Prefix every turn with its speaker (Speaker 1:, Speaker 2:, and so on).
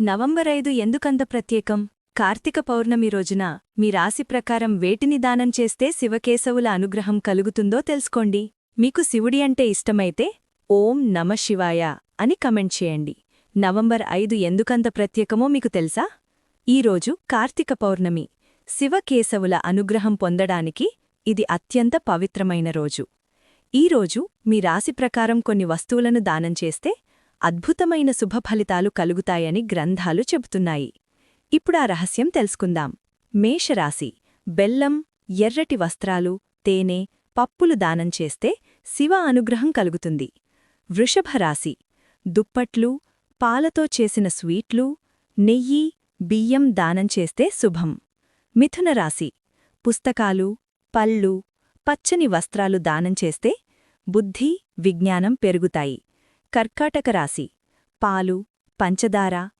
Speaker 1: November ఐదు ఎందుకంత ప్రత్యేకం? కార్తీక పౌర్ణమి రోజున మీ రాశి ప్రకారం వేటిని దానం చేస్తే శివకేశవుల అనుగ్రహం కలుగుతుందో తెలుసుకోండి. మీకు శివుడి అంటే ఇష్టమైతే ఓం నమ శివాయ అని కమెంట్ చేయండి. నవంబర్ ఐదు ఎందుకంత ప్రత్యేకమో మీకు తెలుసా? ఈరోజు కార్తీక పౌర్ణమి. శివకేశవుల అనుగ్రహం పొందడానికి ఇది అత్యంత పవిత్రమైన రోజు. ఈరోజు మీ రాశి ప్రకారం కొన్ని వస్తువులను దానం చేస్తే అద్భుతమైన శుభఫలితాలు కలుగుతాయని గ్రంథాలు చెబుతున్నాయి. ఇప్పుడా రహస్యం తెలుసుకుందాం. మేషరాశి. బెల్లం ఎర్రటి వస్త్రాలు తేనె పప్పులు దానం చేస్తే శివ అనుగ్రహం కలుగుతుంది. వృషభరాశి. దుప్పట్లు పాలతో చేసిన స్వీట్లు నెయ్యి బియ్యం దానం చేస్తే శుభం. మిథునరాశి. పుస్తకాలు పళ్ళు పచ్చని వస్త్రాలు దానం చేస్తే బుద్ధి విజ్ఞానం పెరుగుతాయి. కర్కాటక రాశి. పాలు పంచదార